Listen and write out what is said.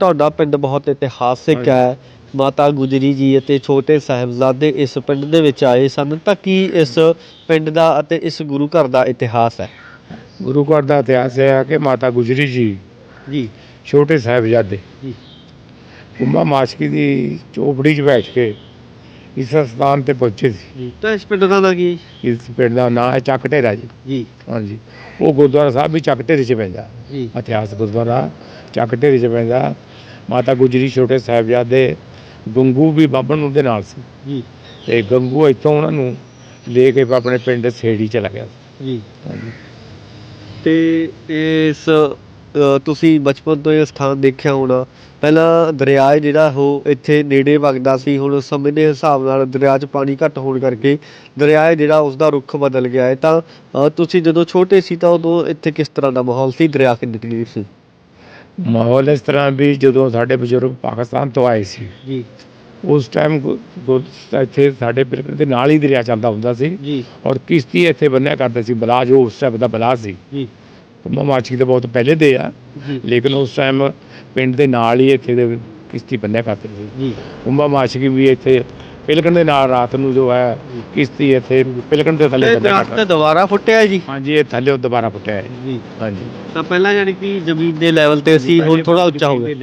ਤੁਹਾਡਾ ਪਿੰਡ ਬਹੁਤ ਇਤਿਹਾਸਿਕ ਹੈ। ਮਾਤਾ ਗੁਜਰੀ ਜੀ ਅਤੇ ਛੋਟੇ ਸਾਹਿਬਜ਼ਾਦੇ ਇਸ ਪਿੰਡ ਦੇ ਵਿੱਚ ਆਏ ਸਨ। ਤਾਂ ਕੀ ਇਸ ਪਿੰਡ ਦਾ ਅਤੇ ਇਸ ਗੁਰੂ ਘਰ ਦਾ ਇਤਿਹਾਸ ਹੈ? ਗੁਰੂ ਘਰ ਦਾ ਇਤਿਹਾਸ ਇਹ ਹੈ ਕਿ ਮਾਤਾ ਗੁਜਰੀ ਜੀ ਜੀ। ਛੋਟੇ ਸਾਹਿਬਜ਼ਾਦੇ ਜੀ। ਕੁੰਭਾ ਮਾਸ਼ਕੀ ਦੀ ਚੋਪੜੀ 'ਚ ਬੈਠ ਕੇ ਇਸ ਸਥਾਨ ਤੇ ਪਹੁੰਚੇ ਸੀ। ਜੀ। ਤਾਂ ਇਸ ਪਿੰਡ ਦਾ ਨਾਂ ਕੀ? ਇਸ ਪਿੰਡ ਦਾ ਨਾਂ ਹੈ ਚੱਕ ਢੇਰਾ ਜੀ। ਜੀ। ਹਾਂਜੀ। ਉਹ ਗੁਰਦੁਆਰਾ ਸਾਹਿਬ ਵੀ ਚੱਕ ਢੇਰੇ 'ਚ ਪੈਂਦਾ। ਜੀ। ਇਤਿਹਾਸ ਗੁਰਦੁਆਰਾ ਚੱਕ ਢੇਰੇ 'ਚ ਪੈਂਦਾ। ਮਾਤਾ ਗੁਜਰੀ ਛੋਟੇ ਸਾਹਿਬਜ਼ਾਦੇ ਗੰਗੂ ਵੀ ਬਾਬਣ ਉਹਦੇ ਨਾਲ ਸੀ। ਜੀ। ਤੇ ਗੰਗੂ ਇੱਥੋਂ ਉਹਨਾਂ ਨੂੰ ਲੈ ਕੇ ਆਪਣੇ ਪਿੰਡ ਸੇੜੀ ਚਲਾ ਗਿਆ। ਜੀ। ਹਾਂਜੀ। ਤੇ ਇਸ ਤੁਸੀਂ ਬਚਪਨ ਤੋਂ ਇਹ ਸਥਾਨ ਦੇਖਿਆ ਹੋਣਾ। ਪਹਿਲਾਂ ਦਰਿਆ ਜਿਹੜਾ ਉਹ ਇੱਥੇ ਨੇੜੇ ਵਗਦਾ ਸੀ ਹੁਣ ਸਮੇਂ ਦੇ ਹਿਸਾਬ ਨਾਲ ਦਰਿਆ 'ਚ ਪਾਣੀ ਘੱਟ ਹੋਣ ਕਰਕੇ ਦਰਿਆ ਜਿਹੜਾ ਉਸ ਦਾ ਰੁੱਖ ਬਦਲ ਗਿਆ ਹੈ। ਤਾਂ ਤੁਸੀਂ ਜਦੋਂ ਛੋਟੇ ਸੀ ਤਾਂ ਉਦੋਂ ਇੱਥੇ ਕਿਸ ਤਰ੍ਹਾਂ ਦਾ ਮਾਹੌਲ ਸੀ? ਦਰਿਆ ਕਿੰਨੀ ਕਿੰਨੀ ਸੀ? ਮਾਹੌਲ ਇਸ ਤਰ੍ਹਾਂ ਵੀ ਜਦੋਂ ਸਾਡੇ ਬਜ਼ੁਰਗ ਪਾਕਿਸਤਾਨ ਤੋਂ ਆਏ ਸੀ ਜੀ। ਉਸ ਟਾਈਮ ਗੁ- ਗੁਰ- ਇੱਥੇ ਸਾਡੇ ਬਿਲਕੁਲ ਦੇ ਨਾਲ ਹੀ ਦਰਿਆ ਚੱਲਦਾ ਹੁੰਦਾ ਸੀ ਜੀ। ਔਰ ਕਿਸ਼ਤੀ ਇੱਥੇ ਬੰਨਿਆ ਕਰਦੇ ਸੀ ਬਲਾ ਜੋ ਉਸ ਟਾਈਮ ਦਾ ਬਲਾ ਸੀ। ਜੀ। ਮਾਛੀ ਦੇ ਬਹੁਤ ਪਹਿਲੇ ਦੇ ਆ ਜੀ। ਲੇਕਿਨ ਉਸ ਟਾਈਮ ਪਿੰਡ ਦੇ ਨਾਲ ਹੀ ਇੱਥੇ ਦੇ ਕਿਸ਼ਤੀ ਬੰਨਿਆ ਕਰਦੇ ਸੀ। ਜੀ। ਕੁੰਭਾ ਮਾਛੀ ਵੀ ਇੱਥੇ ਪਿਲਕਣ ਦੇ ਨਾਲ ਰਾਤ ਨੂੰ ਜੋ ਹੈ ਕਿਸ਼ਤੀ ਇੱਥੇ ਪਿਲਕਣ ਦੇ ਥੱਲੇ ਇਹ ਦਰਖਤ ਦੁਬਾਰਾ ਫੁੱਟਿਆ ਜੀ? ਹਾਂਜੀ ਇਹ ਥੱਲੇ ਦੁਬਾਰਾ ਫੁੱਟਿਆ ਹੈ। ਜੀ। ਹਾਂਜੀ। ਤਾਂ ਪਹਿਲਾਂ ਯਾਨੀ ਕਿ ਜ਼ਮੀਨ ਦੇ ਲੈਵਲ ਤੇ ਸੀ ਹੁਣ ਥੋੜਾ ਉੱਚਾ ਹੋ ਗਿਆ।